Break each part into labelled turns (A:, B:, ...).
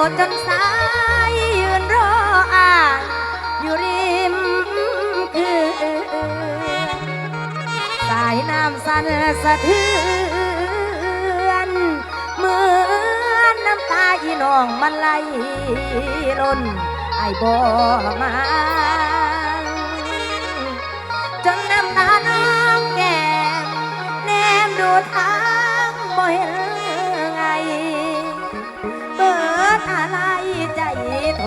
A: วจนสายยืนรออ่านอยู่ริมคือสายน้ำสันสะเทือนเหมือนน้ำตาอีน้องมันไหลล้นไอ้บ่มาจนน้ำตาน้องแก่มแนมดูทา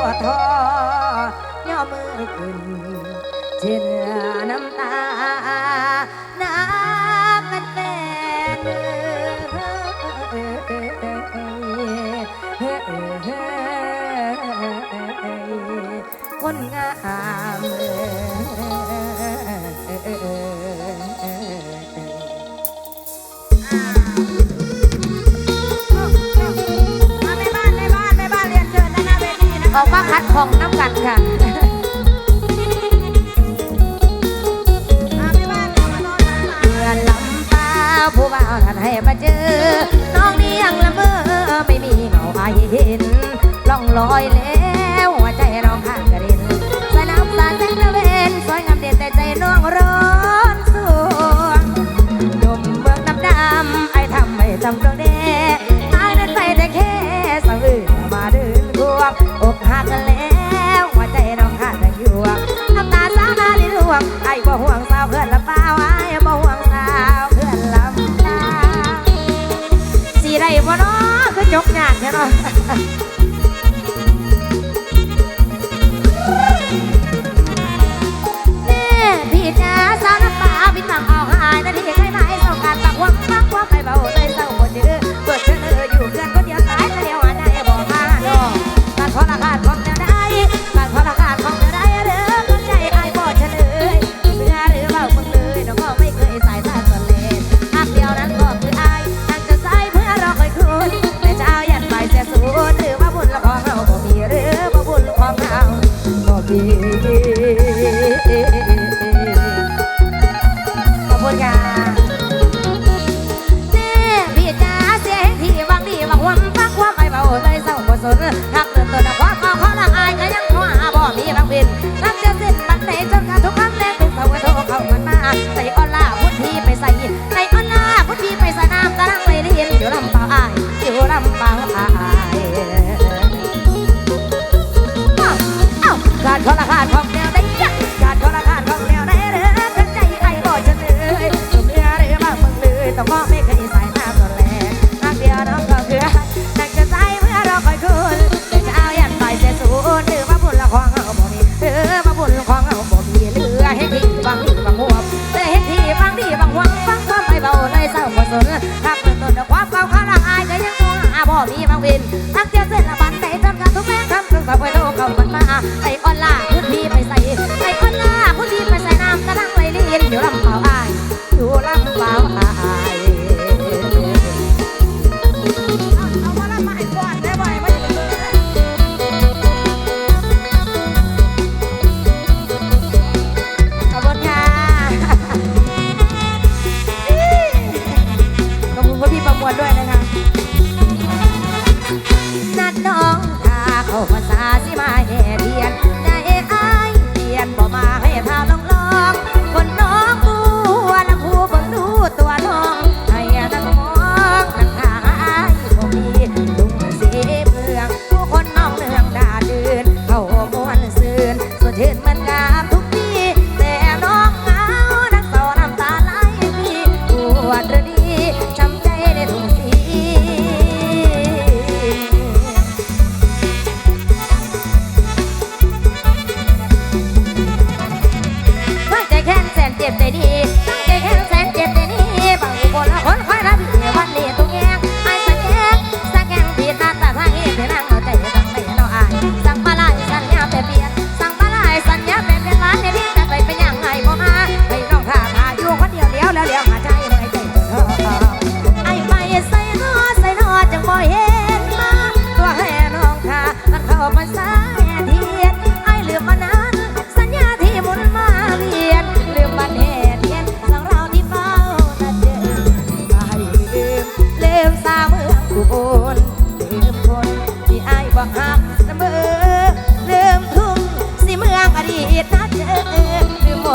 A: อทอย่อมือขึ้นเช่นน้ำตา ของน้ำกันค่ะเดือนลำปาผู้บ่าวนั้นให้มาเจอ น้องนี่ยังละเมอไม่มีเงาใครเห็นล่องลอยแล้วหัวใจเราคัะ ดี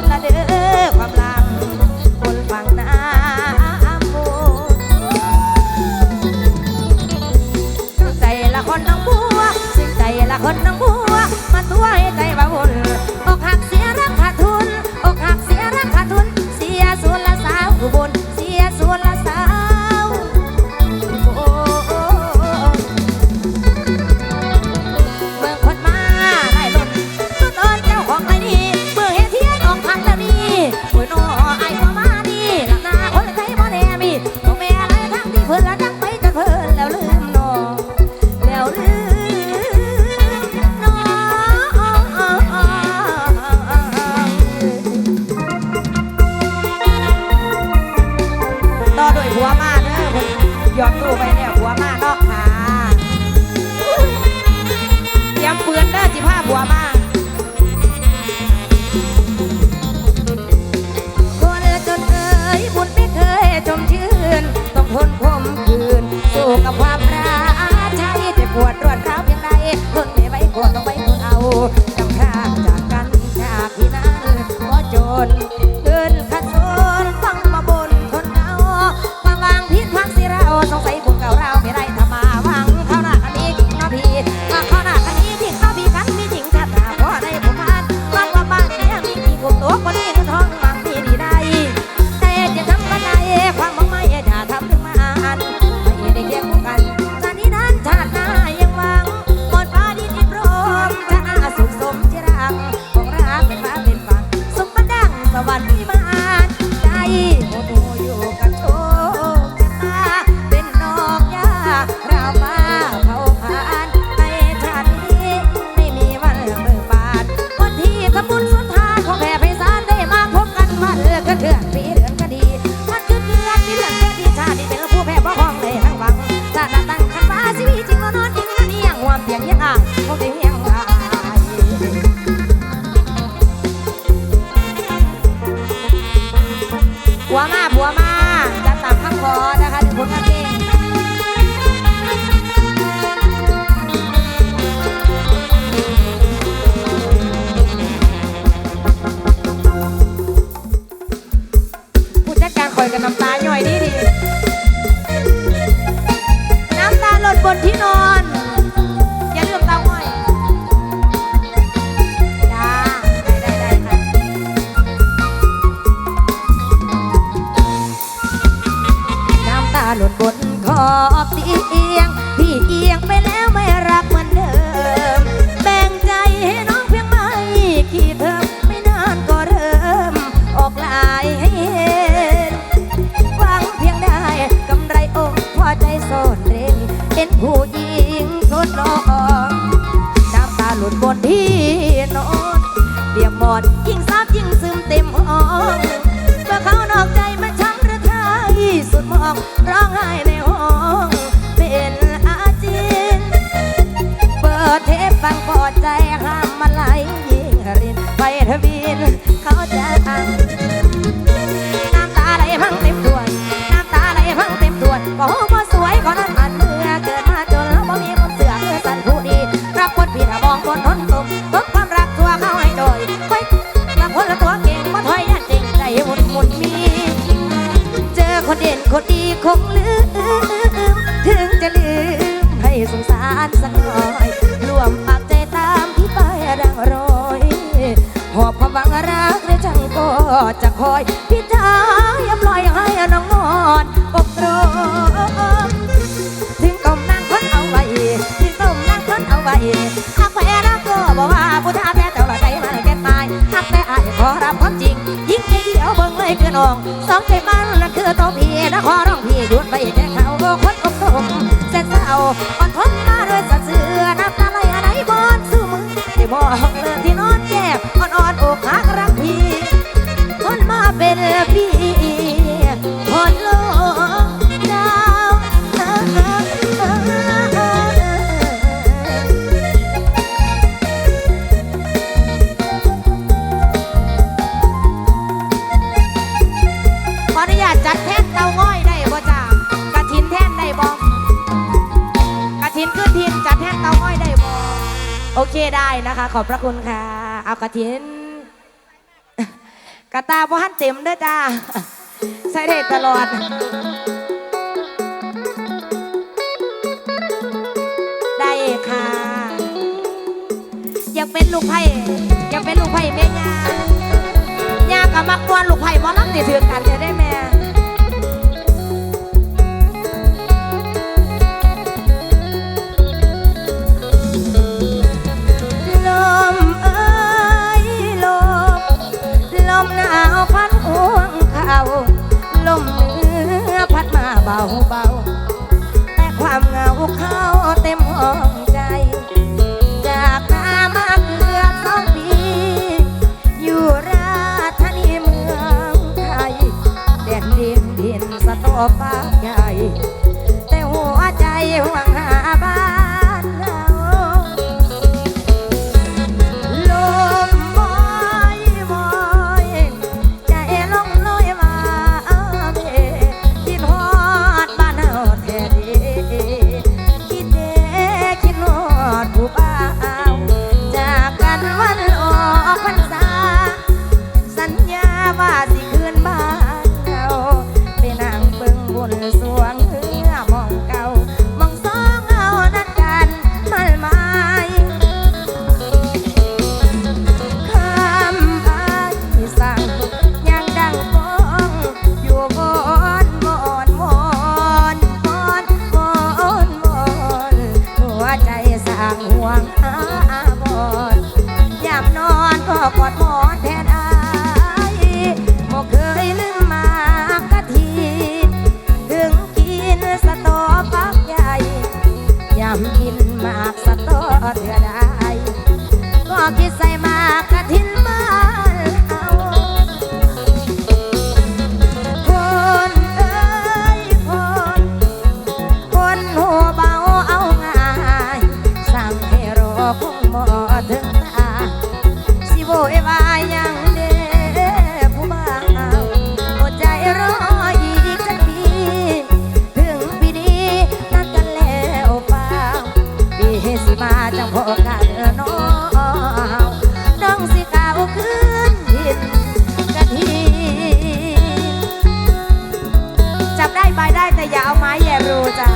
A: ดละเด้อ Guamán. บนขอบเตียง พี่เอียงไปแล้วไม่รักเหมือนเดิม แบ่งใจให้น้องเพียงไม่กี่เทอมไม่นานก็เริ่ม ออกลายให้เห็นหวังเพียงได้กำไรอกพอใจโสดเร่งเป็นผู้หญิงทดลองน้ำตาหลุดบนที่นอนเบียบหมอนยิ่งซับยิ่งซึมเต็มห้อง คนเด่นคนดีคงลืม ถึงจะลืมให้สงสารสักหน่อยรวมปากใจตามที่ไปดังรอยหอบความหวังรักและจังก็จะคอย พี่จ้าอย่าปล่อยให้น้องนอนอบรมถึงก้มนั่งทนเอาไว้ถึงก้มนั่งทนเอาไว้หากแพ้รักก็บอกว่าผู้ท้าแพ้เจ้าละใจมันแก่ตายหากแพ้อายขอรับ ใจคือนองสองใจมันและคือตัวพีนะขอร้อง โอเคได้นะคะ ขอบพระคุณค่ะ เอากระถินกระตาพ่อฮันเต็มด้วยจ้า ใส่เด้ตลอด ได้ค่ะ อยากเป็นลูกไผ่อยากเป็นลูกไผ่แม่ยายากะมากวนลูกไผ่หมอลำนี่ถือกันจะได้ไหม ลมเหนือพัดมาเบาเบาแต่ความเหงาเข้าเต็มห้อง อย่าเอาไม้แย่รูจ้ะ